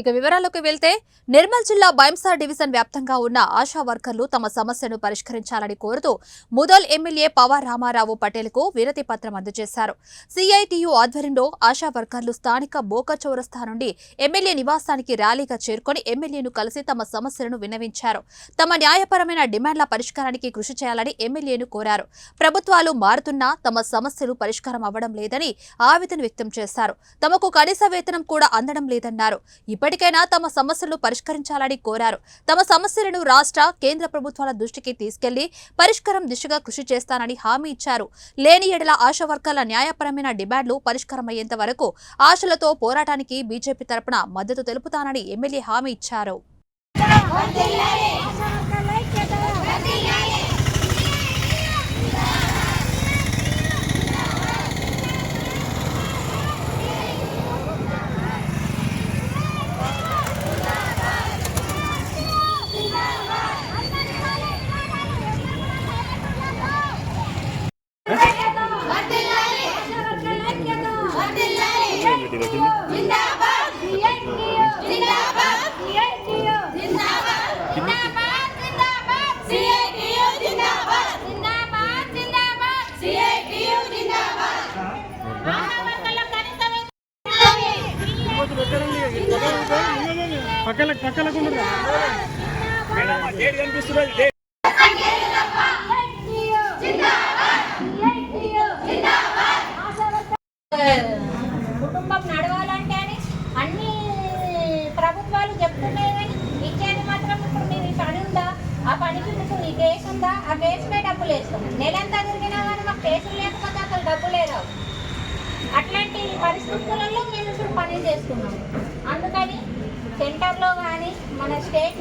ఇక వివరాలకు వెళ్తే నిర్మల్ జిల్లా బైంసా డివిజన్ వ్యాప్తంగా ఉన్న ఆశా వర్కర్లు తమ సమస్యను పరిష్కరించాలని కోరుతూ ముదల్ ఎమ్మెల్యే పవార్ రామారావు పటేల్కు వినతి పత్రం అందజేశారు. సిఐటియు ఆధ్వర్యంలో ఆశా వర్కర్లు స్థానిక బోక చౌరస్తా నుండి ఎమ్మెల్యే నివాసానికి ర్యాలీగా చేరుకొని ఎమ్మెల్యేను కలిసి తమ సమస్యలను విన్నవించారు. తమ న్యాయపరమైన డిమాండ్ల పరిష్కారానికి కృషి చేయాలని ఎమ్మెల్యేను కోరారు. ప్రభుత్వాలు మారుతున్నా తమ సమస్యలు పరిష్కారం అవ్వడం లేదని ఆవేదన వ్యక్తం చేశారు. తమకు కనీస వేతనం కూడా అందడం లేదన్నారు. ఇప్పటికైనా తమ సమస్యలను పరిష్కరించాలని కోరారు. తమ సమస్యలను రాష్ట్ర కేంద్ర ప్రభుత్వాల దృష్టికి తీసుకెళ్ళి పరిష్కారం దిశగా కృషి చేస్తానని హామీ ఇచ్చారు. లేని ఎడల ఆశా వర్గాల న్యాయపరమైన డిమాండ్లు పరిష్కారమయ్యేంత వరకు ఆశలతో పోరాటానికి బీజేపీ తరపున మద్దతు తెలుపుతానని ఎమ్మెల్యే హామీ ఇచ్చారు. పక్కల పక్కలకు ఉండరా? కుటుంబం ఆ డబ్బులు వేస్తాం. నెలంతా తిరిగినా కానీ మాకు కేసులు లేకపోతే అసలు డబ్బులే రావు అట్లాంటి పరిస్థితులలో మేము ఇప్పుడు పని చేస్తున్నాం. అందుకని సెంటర్లో కానీ మన స్టేట్